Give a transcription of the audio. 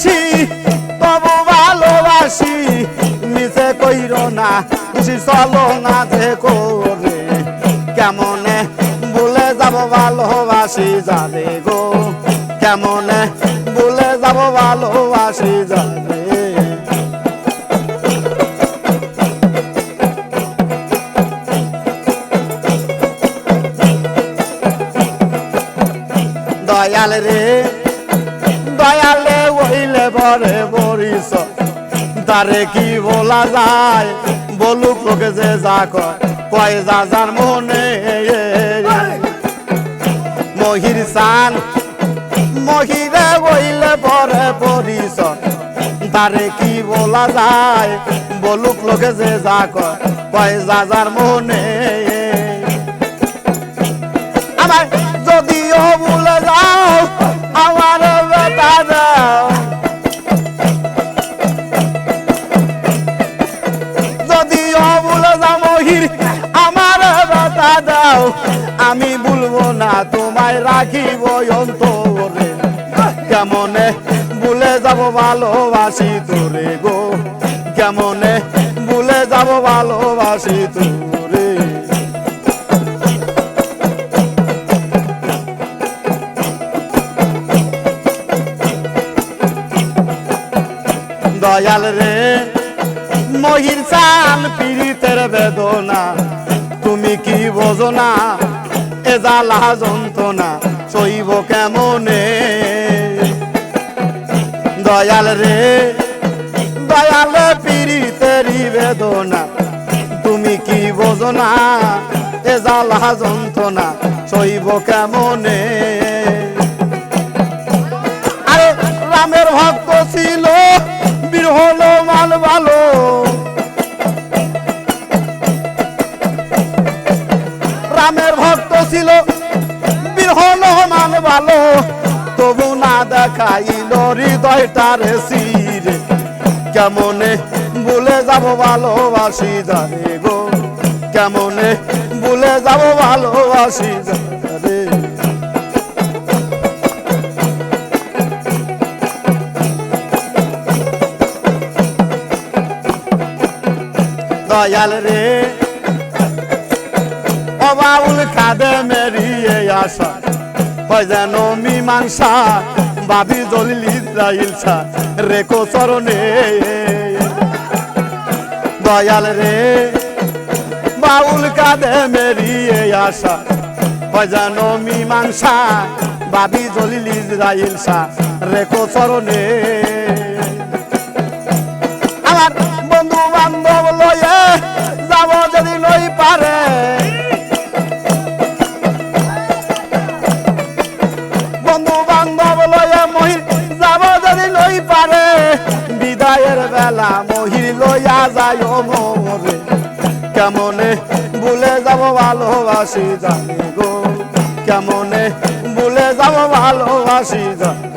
ভালোবাসি, তবু ভালোবাসি নিচে কইর না, খুশি চলো না যে করে। কেমনে বলে যাব ভালোবাসি যাবে গো? কেমনে বলে যাব ভালোবাসি যাবে দয়াল রে, দয়াল ওইলে বরে বরিস তারে কি বলা যায়? বলুক লোকে যে যা কয়। যা যার মনে মহির সান মহিরে ওইলে বরে বরিস তারে কি বলা যায়? বলুক লোকে যে যা কয়। যা যার মনে দাও, আমি বলব না, তোমায় রাখিব অন্তরে। কেমনে ভুলে যাব ভালোবাসি তোরে গো? কেমনে ভুলে যাব ভালোবাসি তোরে? দয়াল রে, মহির চান, পীড়িতের বেদনা। তুমি কি বোঝো না? এ জ্বালা যন্ত্রণা সইব কেমনে? দয়াল রে, দয়াল পীড়িতেরই বেদনা তুমি কি বোঝো না? এ জ্বালা যন্ত্রণা সইব কেমনে? আরে রামের ভক্ত ছিল, বীর হলো মাল ভালো রামের ভক্ত ছিল। বীর হলো মাল ভালো, তবু না দেখাইল হৃদয়টার সিরে কেমনে ভুলে যাব ভালোবাসি জানে গো? কেমনে ভুলে যাব ভালোবাসি জানে দয়াল রে অবাউল কাঁদে মেরিয়ে আসা, হয় যেন মীমাংসা, বাবি দলিল ইসরাইল সা রেখো চরণে। দয়াল রে বাউল কাঁদে মেরিয়ে আসা, হয় যেন মীমাংসা, বাবি দলিল ইসরাইল সা রেখো চরণে। বন্ধু বান্ধব লয়ে মহির যাব যদি লই পারে, বিদায়ের বেলা মহির লইয়া যায় মোরে। কেমনে ভুলে যাব ভালোবাসি জানি গো, কেমনে ভুলে যাব ভালোবাসি জানি